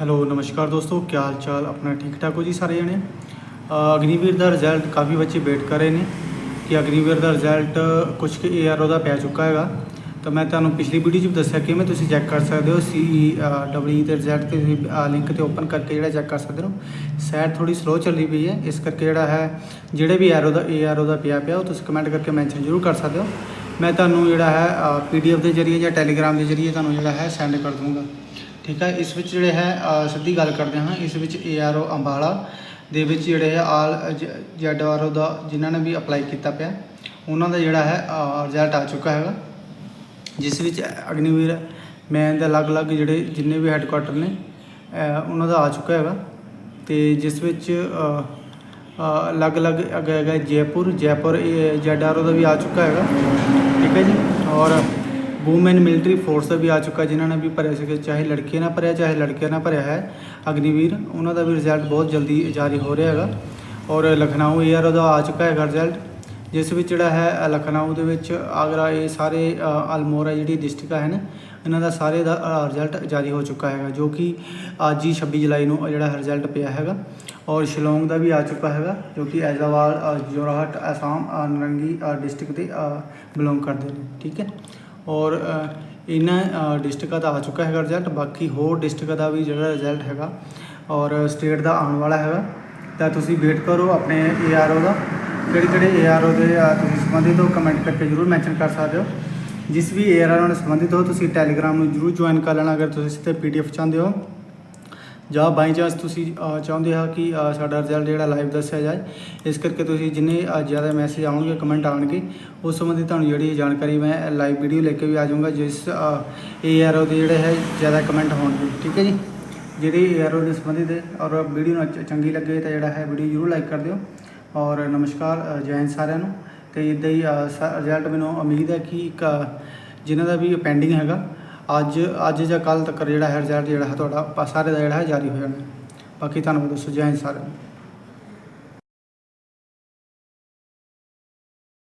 Hello ਨਮਸਕਾਰ ਦੋਸਤੋ ਕੀ ਹਾਲ ਚਾਲ? ਆਪਣਾ ਠੀਕ ਠਾਕ ਹੋ ਜੀ ਸਾਰੇ ਜਣੇ ਅ, ਅਗਨੀਵੀਰ ਦਾ ਰਿਜ਼ਲਟ ਕਾਫੀ ਬੱਚੇ ਵੇਟ ਕਰ ਰਹੇ ਨੇ ਕਿ ਅਗਨੀਵੀਰ ਦਾ ਰਿਜ਼ਲਟ ਕੁਝ ਕੁ ਏਆਰ ਉਹਦਾ ਪੈ ਚੁੱਕਾ ਹੈਗਾ। ਤਾਂ ਮੈਂ ਤੁਹਾਨੂੰ ਪਿਛਲੀ ਵੀਡੀਓ 'ਚ ਵੀ ਦੱਸਿਆ ਕਿ ਮੈਂ ਤੁਸੀਂ ਚੈੱਕ ਕਰ ਸਕਦੇ ਹੋ। ਸੀ ਡਬਲਯੂ e, e ਦੇ ਰਿਜ਼ਲਟ ਤੇ ਤੁਸੀਂ ਲਿੰਕ ਤੇ ਓਪਨ ਕਰਕੇ ਜਿਹੜਾ ਚੈੱਕ ਕਰ ਸਕਦੇ ਹੋ। ਸਾਈਟ ਥੋੜੀ ਸਲੋ ਚੱਲਦੀ ਪਈ ਹੈ। ਇਸ ਕਰਕੇ ਜਿਹੜਾ ਹੈ ਜਿਹੜੇ ਵੀ ਐਰੋ ਦਾ ਏਆਰ ਉਹਦਾ ਪਿਆ ਪਿਆ ਉਹ ਤੁਸੀਂ ਕਮੈਂਟ ਕਰਕੇ ਮੈਂਸ਼ਨ ਜ਼ਰੂਰ ਕਰ ਸਕਦੇ ਹੋ। ਮੈਂ ਤੁਹਾਨੂੰ ਜਿਹੜਾ ਹੈ ਪੀਡੀਐਫ ਦੇ ਜ਼ਰੀਏ ਜਾਂ ਟੈਲੀਗ੍ਰਾਮ ਦੇ ਜ਼ਰੀਏ ਤੁਹਾਨੂੰ ਜਿਹੜਾ ਹੈ ਸੈਂਡ ਕਰ ਦੂੰਗਾ ਠੀਕ ਹੈ ਇਸ ਵਿੱਚ ਜਿਹੜੇ ਹੈ ਸਿੱਧੀ ਗੱਲ ਕਰਦੇ ਹਾਂ, ਇਸ ਵਿੱਚ ਏਆਰਓ ਅੰਬਾਲਾ ਦੇ ਵਿੱਚ ਜਿਹੜੇ ਹੈ ਆਲ ਜੈਡਆਰਓ ਦਾ ਜਿਨ੍ਹਾਂ ਨੇ ਵੀ ਅਪਲਾਈ ਕੀਤਾ ਪਿਆ, ਉਹਨਾਂ ਦਾ ਜਿਹੜਾ ਹੈ ਰਿਜ਼ਲਟ ਆ ਚੁੱਕਾ ਹੈਗਾ। ਜਿਸ ਵਿੱਚ ਅਗਨੀਵੀਰ ਮੈਨ ਦੇ ਅਲੱਗ-ਅਲੱਗ ਜਿਹੜੇ ਜਿੰਨੇ ਵੀ ਹੈੱਡਕੁਆਟਰ ਨੇ ਉਹਨਾਂ ਦਾ ਆ ਚੁੱਕਾ ਹੈਗਾ। ਤੇ ਜਿਸ ਵਿੱਚ ਅਲੱਗ-ਅਲੱਗ ਅੱਗੇ ਹੈਗਾ ਜੈਪੁਰ ਜੈਪੁਰ ਜੈਡਆਰਓ ਦਾ ਵੀ ਆ ਚੁੱਕਾ ਹੈਗਾ। ਠੀਕ ਹੈ ਜੀ, ਔਰ ਵੂਮਨ ਮਿਲਟਰੀ ਫੋਰਸ ਦਾ ਵੀ ਆ ਚੁੱਕਾ ਜਿਨ੍ਹਾਂ ਨੇ ਵੀ ਭਰਿਆ ਸੀਗਾ ਚਾਹੇ ਲੜਕੀਆਂ ਨਾਲ ਭਰਿਆ ਚਾਹੇ ਲੜਕਿਆਂ ਨਾਲ ਭਰਿਆ ਹੈ। ਅਗਨੀਵੀਰ ਉਹਨਾਂ ਦਾ ਵੀ ਰਿਜ਼ਲਟ ਬਹੁਤ ਜਲਦੀ ਜਾਰੀ ਹੋ ਰਿਹਾ ਹੈਗਾ। ਔਰ ਲਖਨਊ ਏਆਰ ਉਹਦਾ ਆ ਚੁੱਕਾ ਹੈਗਾ ਰਿਜ਼ਲਟ ਜਿਸ ਵਿੱਚ ਜਿਹੜਾ ਹੈ ਲਖਨਊ ਦੇ ਵਿੱਚ ਆਗਰਾ ਇਹ ਸਾਰੇ ਅਲਮੋਰਾ ਜਿਹੜੀ ਡਿਸਟ੍ਰਿਕਟ ਨਾ ਇਹਨਾਂ ਦਾ ਸਾਰੇ ਦਾ ਰਿਜ਼ਲਟ ਜਾਰੀ ਹੋ ਚੁੱਕਾ ਹੈਗਾ ਜੋ ਕਿ ਅੱਜ ਹੀ 26 ਜੁਲਾਈ ਨੂੰ ਜਿਹੜਾ ਰਿਜ਼ਲਟ ਪਿਆ ਹੈਗਾ। ਔਰ ਸ਼ਿਲੋਂਗ ਦਾ ਵੀ ਆ ਚੁੱਕਾ ਹੈਗਾ ਜੋ ਕਿ ਐਜ਼ਾਵਾਲ ਅ, ਜੋਰਹਟ ਅਸਾਮ ਅ, ਨਰੰਗੀ ਡਿਸਟ੍ਰਿਕਟ ਦੇ ਬਿਲੋਂਗ ਕਰਦੇ ਨੇ ਠੀਕ ਹੈ। ਔਰ ਇਹਨਾਂ ਡਿਸਟ੍ਰਿਕਟਾਂ ਦਾ ਆ ਚੁੱਕਾ ਹੈਗਾ ਰਿਜ਼ਲਟ ਬਾਕੀ ਹੋਰ ਡਿਸਟ੍ਰਿਕਟਾਂ ਦਾ ਵੀ ਜਿਹੜਾ ਰਿਜ਼ਲਟ ਹੈਗਾ, ਔਰ ਸਟੇਟ ਦਾ ਆਉਣ ਵਾਲਾ ਹੈਗਾ, ਤਾਂ ਤੁਸੀਂ ਵੇਟ ਕਰੋ ਆਪਣੇ ਏਆਰਓ ਦਾ, ਕਿਹੜੇ ਕਿਹੜੇ ਏਆਰਓ ਦੇ ਤੁਸੀਂ ਸੰਬੰਧਿਤ ਹੋ ਕਮੈਂਟ ਕਰਕੇ ਜਰੂਰ ਮੈਂਸ਼ਨ ਕਰ ਸਕਦੇ ਹੋ। ਜਿਸ ਵੀ ਏਆਰਓ ਨਾਲ ਸੰਬੰਧਿਤ ਹੋ, ਤੁਸੀਂ ਟੈਲੀਗ੍ਰਾਮ ਨੂੰ ਜਰੂਰ ਜੁਆਇਨ ਕਰ ਲੈਣਾ, ਅਗਰ ਤੁਸੀਂ ਸਿੱਧੇ ਪੀਡੀਐਫ ਚਾਹੁੰਦੇ ਹੋ। ਜਾਂ ਬਾਈ ਚਾਂਸ ਤੁਸੀਂ ਚਾਹੁੰਦੇ ਹੋ ਕਿ ਸਾਡਾ ਰਿਜ਼ਲਟ ਜਿਹੜਾ ਲਾਈਵ ਦੱਸਿਆ ਜਾਏ ਇਸ ਕਰਕੇ ਤੁਸੀਂ ਜਿੰਨੇ ਜ਼ਿਆਦਾ ਮੈਸੇਜ ਆਉਣਗੇ ਕਮੈਂਟ ਆਉਣਗੇ ਉਸ ਸੰਬੰਧੀ ਤੁਹਾਨੂੰ ਜਿਹੜੀ ਜਾਣਕਾਰੀ ਮੈਂ ਲਾਈਵ ਵੀਡੀਓ ਲੈ ਕੇ ਵੀ ਆ ਜਾਊਂਗਾ ਜਿਸ ਏਆਰਓ ਦੇ ਜਿਹੜੇ ਹੈ ਜ਼ਿਆਦਾ ਕਮੈਂਟ ਹੋਣਗੇ ਠੀਕ ਹੈ ਜੀ? ਜਿਹੜੇ ਏਆਰਓ ਦੇ ਸੰਬੰਧਿਤ ਹੈ ਔਰ ਵੀਡੀਓ ਨੂੰ ਚੰਗੀ ਲੱਗੇ ਤਾਂ ਜਿਹੜਾ ਹੈ ਵੀਡੀਓ ਜ਼ਰੂਰ ਲਾਈਕ ਕਰ ਦਿਓ। ਔਰ ਨਮਸਕਾਰ ਅ, ਜੈ ਹਿੰਦ ਸਾਰਿਆਂ ਨੂੰ। ਤੇ ਇਦਾਂ ਹੀ ਰਿਜ਼ਲਟ ਮੈਨੂੰ ਉਮੀਦ ਹੈ ਕਿ ਇੱਕ ਅ, ਜਿਨ੍ਹਾਂ ਦਾ ਵੀ ਪੈਂਡਿੰਗ ਹੈਗਾ ਅੱਜ ਅੱਜ ਜਾਂ ਕੱਲ ਤੱਕ ਜਿਹੜਾ ਹੈ ਰਿਜ਼ਲਟ ਜਿਹੜਾ ਹੈ ਤੁਹਾਡਾ ਸਾਰੇ ਦਾ ਜਿਹੜਾ ਹੈ ਜਾਰੀ ਹੋ ਜਾਣਾ ਬਾਕੀ ਧੰਨਵਾਦ ਦੋਸਤੋ ਜੈ ਹਿੰਦ ਸਾਰਿਆਂ ਨੂੰ।